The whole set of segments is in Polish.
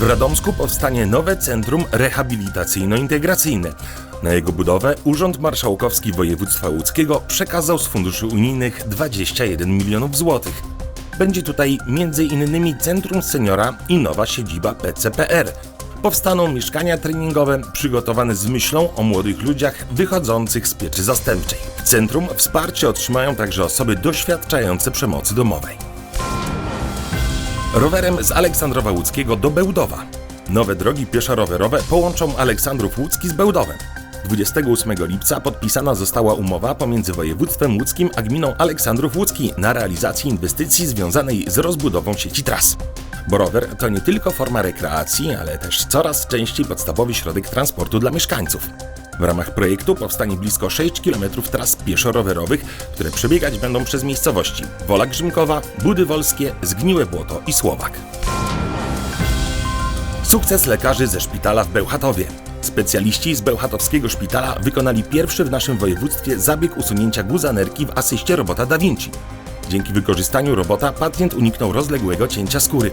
W Radomsku powstanie nowe centrum rehabilitacyjno-integracyjne. Na jego budowę Urząd Marszałkowski Województwa Łódzkiego przekazał z funduszy unijnych 21 milionów złotych. Będzie tutaj m.in. Centrum Seniora i nowa siedziba PCPR. Powstaną mieszkania treningowe przygotowane z myślą o młodych ludziach wychodzących z pieczy zastępczej. W centrum wsparcie otrzymają także osoby doświadczające przemocy domowej. Rowerem z Aleksandrowa Łódzkiego do Bełdowa. Nowe drogi pieszo-rowerowe połączą Aleksandrów Łódzki z Bełdowem. 28 lipca podpisana została umowa pomiędzy województwem łódzkim a gminą Aleksandrów Łódzki na realizację inwestycji związanej z rozbudową sieci tras. Bo rower to nie tylko forma rekreacji, ale też coraz częściej podstawowy środek transportu dla mieszkańców. W ramach projektu powstanie blisko 6 km tras pieszo-rowerowych, które przebiegać będą przez miejscowości Wola Grzymkowa, Budy Wolskie, Zgniłe Błoto i Słowak. Sukces lekarzy ze szpitala w Bełchatowie. Specjaliści z Bełchatowskiego Szpitala wykonali pierwszy w naszym województwie zabieg usunięcia guza nerki w asyście robota Da Vinci. Dzięki wykorzystaniu robota pacjent uniknął rozległego cięcia skóry.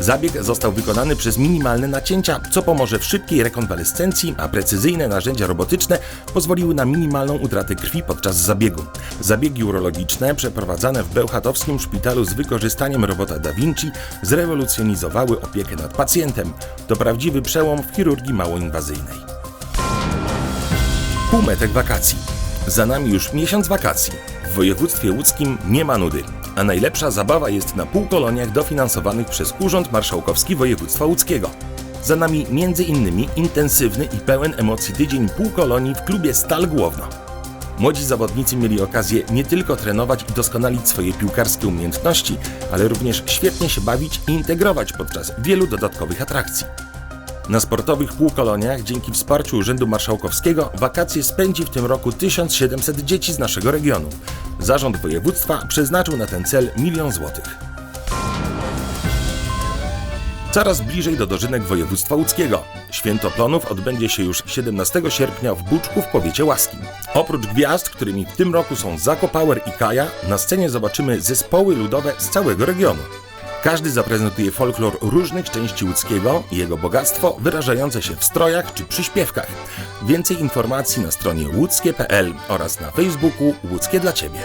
Zabieg został wykonany przez minimalne nacięcia, co pomoże w szybkiej rekonwalescencji, a precyzyjne narzędzia robotyczne pozwoliły na minimalną utratę krwi podczas zabiegu. Zabiegi urologiczne przeprowadzane w Bełchatowskim Szpitalu z wykorzystaniem robota Da Vinci zrewolucjonizowały opiekę nad pacjentem. To prawdziwy przełom w chirurgii małoinwazyjnej. Półmetek wakacji. Za nami już miesiąc wakacji. W województwie łódzkim nie ma nudy, a najlepsza zabawa jest na półkoloniach dofinansowanych przez Urząd Marszałkowski Województwa Łódzkiego. Za nami m.in. intensywny i pełen emocji tydzień półkolonii w klubie Stal Głowno. Młodzi zawodnicy mieli okazję nie tylko trenować i doskonalić swoje piłkarskie umiejętności, ale również świetnie się bawić i integrować podczas wielu dodatkowych atrakcji. Na sportowych półkoloniach dzięki wsparciu Urzędu Marszałkowskiego wakacje spędzi w tym roku 1700 dzieci z naszego regionu. Zarząd województwa przeznaczył na ten cel milion złotych. Coraz bliżej do dożynek województwa łódzkiego. Święto Plonów odbędzie się już 17 sierpnia w Buczku w powiecie łaskim. Oprócz gwiazd, którymi w tym roku są Zako Power i Kaja, na scenie zobaczymy zespoły ludowe z całego regionu. Każdy zaprezentuje folklor różnych części łódzkiego i jego bogactwo wyrażające się w strojach czy przyśpiewkach. Więcej informacji na stronie łódzkie.pl oraz na Facebooku Łódzkie dla Ciebie.